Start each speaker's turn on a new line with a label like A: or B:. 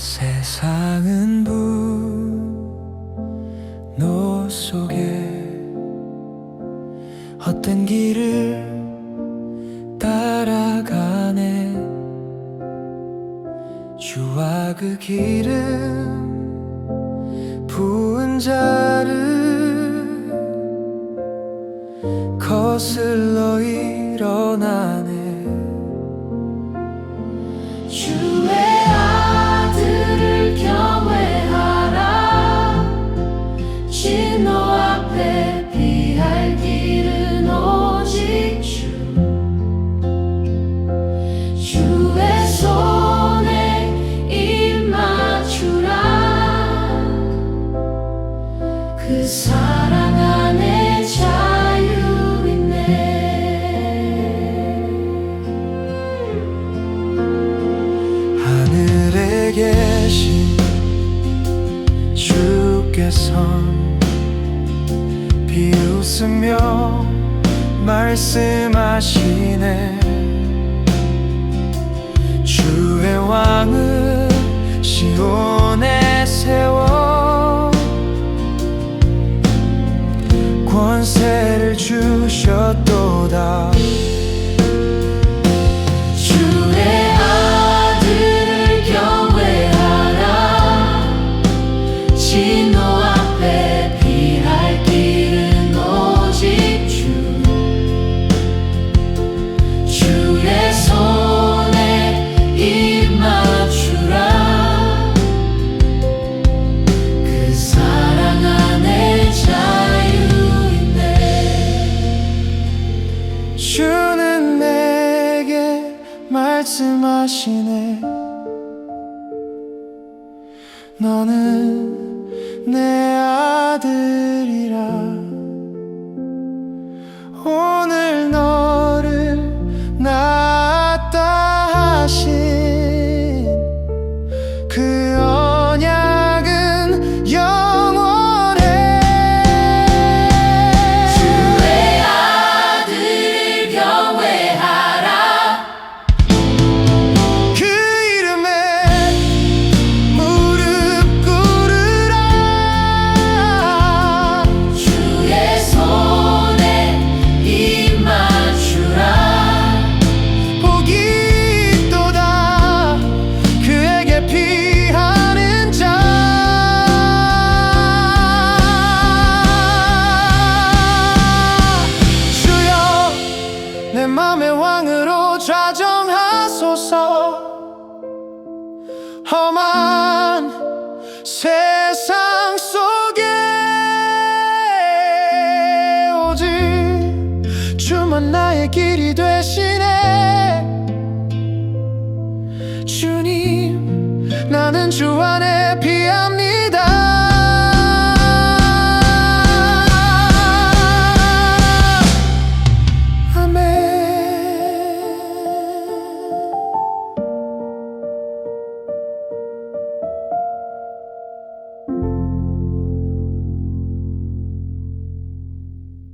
A: 세상은 분노 속에 어떤 길을 따라가네. 주와 그 길은 부은 자를 거슬러 일어나네.
B: 주 사랑 안에 자유 있네
A: 하늘에 계신 주께서 비웃으며 말씀하시네. 舍不得 말씀하시네. 너는 내
B: 맘의 왕으로
A: 좌정하소서. 험한 세상 속에 오직
B: 주만 나의
A: 길이 되시네. 주님 나는 주 안에 피합니다.